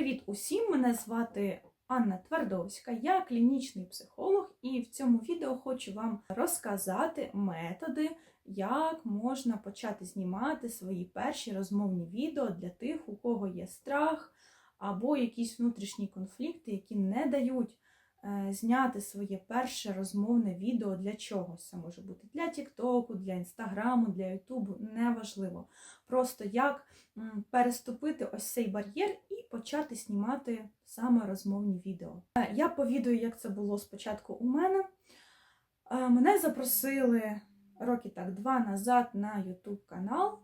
Привіт усім! Мене звати Анна Твардовська, я клінічний психолог, і в цьому відео хочу вам розказати методи, як можна почати знімати свої перші розмовні відео для тих, у кого є страх або якісь внутрішні конфлікти, які не дають зняти своє перше розмовне відео для чогось. Це може бути для Тіктоку, для Інстаграму, для Ютубу, неважливо. Просто як переступити ось цей бар'єр і почати знімати саме розмовні відео. Е, Я повідаю, як це було спочатку у мене. Е, Мене запросили роки так два назад на YouTube канал,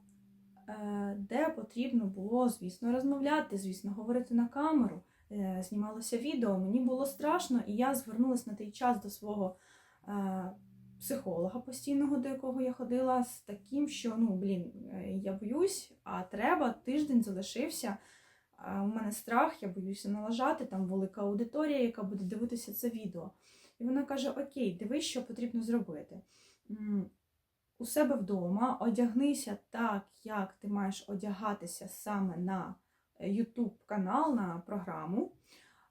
е, де потрібно було, звісно, розмовляти, звісно, говорити на камеру. Е, Знімалося відео, мені було страшно, і я звернулася на той час до свого е, психолога постійного, до якого я ходила, з таким, що ну блін, е, я боюсь, а треба, тиждень залишився. У мене страх, я боюся налажати, там велика аудиторія, яка буде дивитися це відео. І вона каже: Окей, дивись, що потрібно зробити. У себе вдома одягнися так, як ти маєш одягатися саме на YouTube канал, на програму.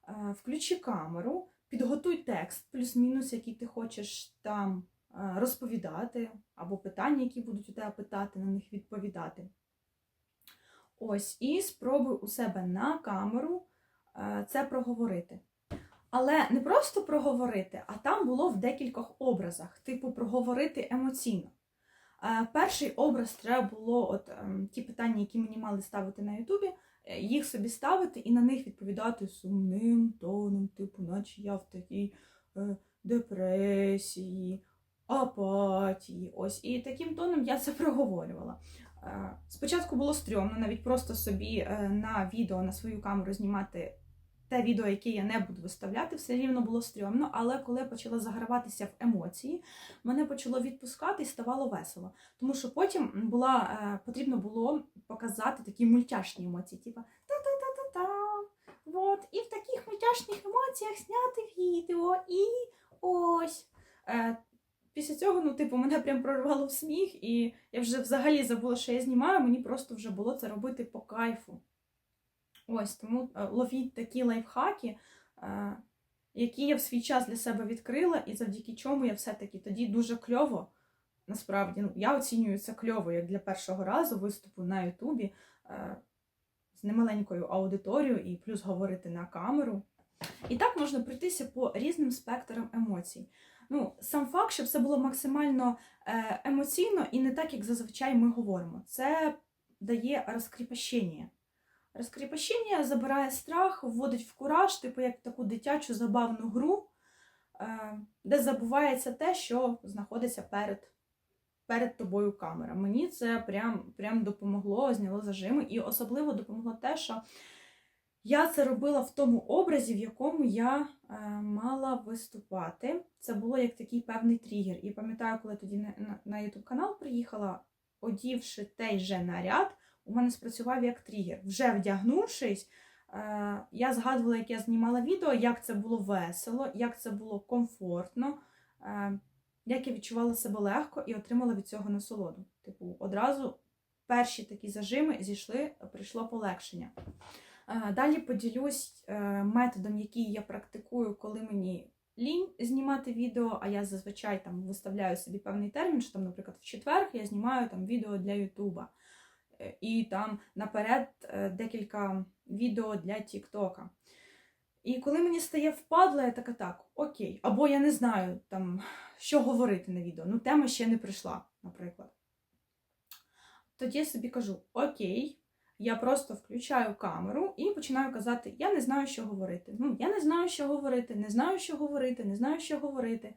Е, Включи камеру, підготуй текст, плюс-мінус, який ти хочеш там е, розповідати, або питання, які будуть у тебе питати, на них відповідати. Ось, і спробуй у себе на камеру е, це проговорити. Але не просто проговорити, а там було в декількох образах, типу проговорити емоційно. Перший образ треба було, от ем, ті питання, які мені мали ставити на Ютубі, їх собі ставити і на них відповідати сумним тоном, типу, наче я в такій е, депресії, апатії. Ось. І таким тоном я це проговорювала. Е, Спочатку було стрьомно навіть просто собі е, на відео, на свою камеру знімати те відео, яке я не буду виставляти, все рівно було стрьомно, але коли я почала заграватися в емоції, мене почало відпускати і ставало весело. Тому що потім була, е, потрібно було показати такі мультяшні емоції, типу та-та-та-та-та. Вот. І в таких мультяшних емоціях зняти відео, і ось. Е, Після цього, ну, типу, мене прям прорвало в сміх, і я вже взагалі забула, що я знімаю, мені просто вже було це робити по кайфу. Ось, тому е, ловіть такі лайфхаки, е, які я в свій час для себе відкрила, і завдяки чому я все-таки тоді дуже кльово, насправді, ну, я оцінюю це кльово, як для першого разу виступу на Ютубі е, з немаленькою аудиторією і плюс говорити на камеру. І так можна пройтися по різним спектрам емоцій. Ну, сам факт, щоб це було максимально е, емоційно і не так, як зазвичай ми говоримо. Це дає розкріпощення. Розкріпощення забирає страх, вводить в кураж, типу як таку дитячу забавну гру, е, де забувається те, що знаходиться перед, перед тобою камера. Мені це прям, прям допомогло, зняло зажими, і особливо допомогло те, що я це робила в тому образі, в якому я е, мала виступати. Це було як такий певний тригер. І пам'ятаю, коли тоді на, YouTube канал приїхала, одівши той же наряд, у мене спрацював як тригер. Вже вдягнувшись, е, я згадувала, як я знімала відео, як це було весело, як це було комфортно, е, як я відчувала себе легко і отримала від цього насолоду. Типу, одразу перші такі зажими зійшли, прийшло полегшення. Е, Далі поділюсь методом, який я практикую, коли мені лінь знімати відео, а я зазвичай там виставляю собі певний термін, що там, наприклад, в четвер я знімаю там відео для Ютуба. Е, І там наперед е, декілька відео для Тіктока. І коли мені стає впадло, я така так, окей. Або я не знаю, там, що говорити на відео. Ну, тема ще не прийшла, наприклад. Тоді я собі кажу: Окей, я просто включаю камеру і починаю казати: Я не знаю, що говорити. Ну, я не знаю, що говорити, не знаю, що говорити, не знаю, що говорити.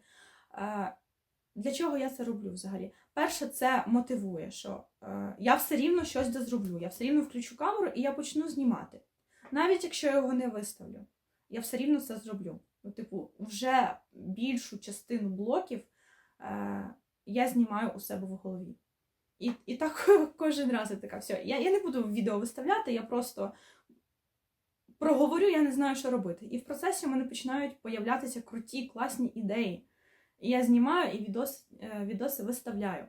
Для чого я це роблю взагалі? Перше, це мотивує, що е, я все рівно щось дозроблю. Я все рівно включу камеру і я почну знімати. Навіть якщо я його не виставлю, я все рівно це зроблю. Ну, типу, вже більшу частину блоків е, я знімаю у себе в голові. І, і так кожен раз я така, все, я, я не буду відео виставляти, я просто проговорю, я не знаю, що робити. І в процесі у мене починають появлятися круті, класні ідеї. І я знімаю і відос, е, відоси виставляю.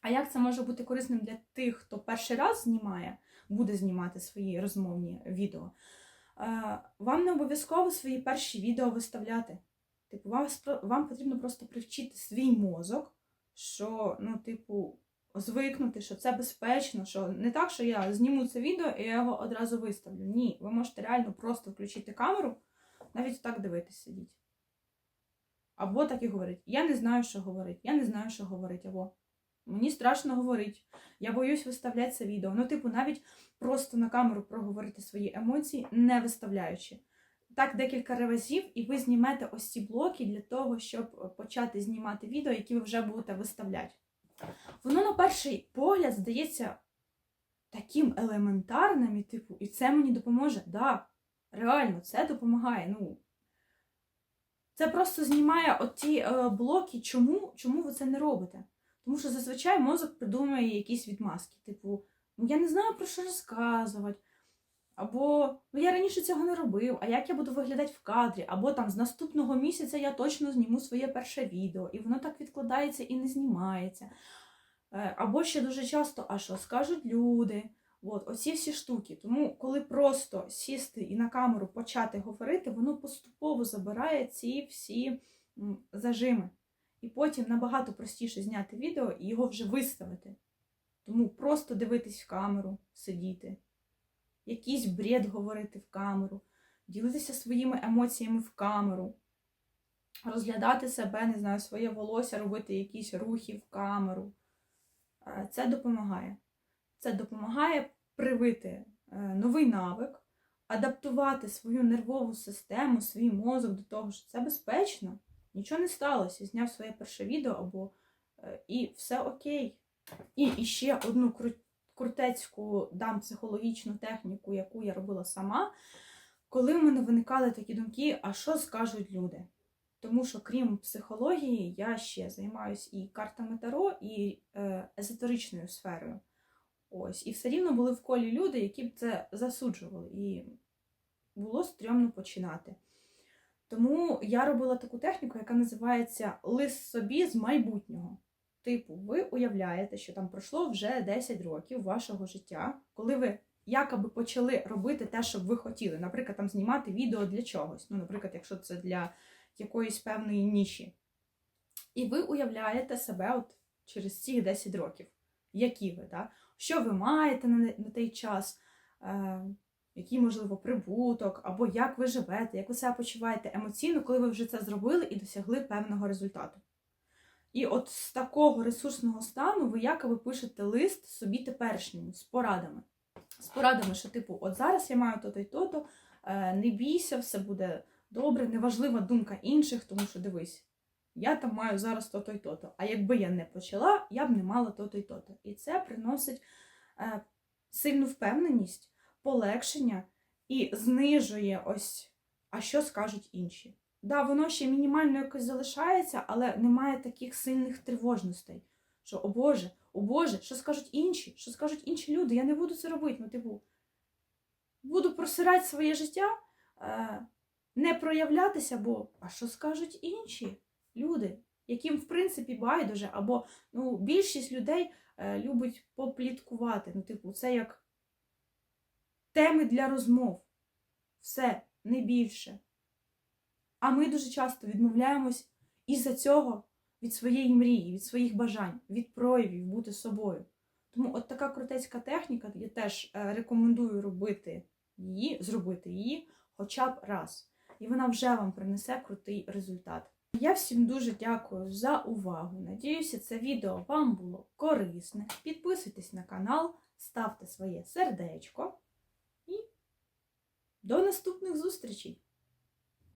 А як це може бути корисним для тих, хто перший раз знімає, буде знімати свої розмовні відео? Е, Вам не обов'язково свої перші відео виставляти. Типу, вам, вам потрібно просто привчити свій мозок, що, ну, типу, звикнути, що це безпечно, що не так, що я зніму це відео і я його одразу виставлю. Ні, ви можете реально просто включити камеру, навіть так дивитись сидіть. Або так і говорить: я не знаю, що говорить, я не знаю, що говорить, або мені страшно говорити, я боюсь виставляти це відео. Ну, типу, навіть просто на камеру проговорити свої емоції, не виставляючи. Так декілька разів, і ви знімете ось ці блоки для того, щоб почати знімати відео, які ви вже будете виставляти. Воно на перший погляд здається таким елементарним, і типу, і це мені допоможе. Да, реально, це допомагає. Ну, це просто знімає оті е, блоки. Чому? Чому ви це не робите? Тому що зазвичай мозок придумує якісь відмазки. Типу, ну я не знаю про що розказувати. Або ну я раніше цього не робив, а як я буду виглядати в кадрі, або там з наступного місяця я точно зніму своє перше відео, і воно так відкладається і не знімається. Е, Або ще дуже часто, а що скажуть люди? От, оці всі штуки. Тому, коли просто сісти і на камеру почати говорити, воно поступово забирає ці всі зажими. І потім набагато простіше зняти відео і його вже виставити. Тому просто дивитись в камеру, сидіти, якийсь бред говорити в камеру, ділитися своїми емоціями в камеру, розглядати себе, не знаю, своє волосся, робити якісь рухи в камеру. Е, Це допомагає. Це допомагає привити е, новий навик, адаптувати свою нервову систему, свій мозок до того, що це безпечно, нічого не сталося. Зняв своє перше відео або е, і все окей. І, і ще одну кру- крутецьку дам психологічну техніку, яку я робила сама, коли в мене виникали такі думки, а що скажуть люди? Тому що, крім психології, я ще займаюся і картами Таро, і е, езотеричною сферою. Ось, і все рівно були в колі люди, які б це засуджували, і було стрьомно починати. Тому я робила таку техніку, яка називається лист собі з майбутнього. Типу, ви уявляєте, що там пройшло вже 10 років вашого життя, коли ви якоби почали робити те, що ви хотіли. Наприклад, там знімати відео для чогось. Ну, наприклад, якщо це для якоїсь певної ніші. І ви уявляєте себе от через ці 10 років, які ви, да? Що ви маєте на, той час, е, який, можливо, прибуток, або як ви живете, як ви себе почуваєте емоційно, коли ви вже це зробили і досягли певного результату. І от з такого ресурсного стану ви якоби пишете лист собі теперішньому з порадами. З порадами, що, типу, от зараз я маю то-то й то-то, е, не бійся, все буде добре, неважлива думка інших, тому що дивись, я там маю зараз то-то й то-то. А якби я не почала, я б не мала то-то й то-то. І це приносить е, сильну впевненість, полегшення і знижує ось, а що скажуть інші. Да, воно ще мінімально якось залишається, але немає таких сильних тривожностей. Що, о Боже, о Боже, що скажуть інші? Що скажуть інші люди? Я не буду це робити. Ну, типу, буду просирати своє життя, е, не проявлятися, бо а що скажуть інші люди, яким, в принципі, байдуже, або ну, більшість людей е, любить попліткувати. Ну, типу, це як теми для розмов. Все, не більше. А ми дуже часто відмовляємось із-за цього від своєї мрії, від своїх бажань, від проявів бути собою. Тому от така крутецька техніка, я теж е, рекомендую робити її, зробити її хоча б раз. І вона вже вам принесе крутий результат. Я всім дуже дякую за увагу. Надіюся, це відео вам було корисне. Підписуйтесь на канал, ставте своє сердечко і до наступних зустрічей!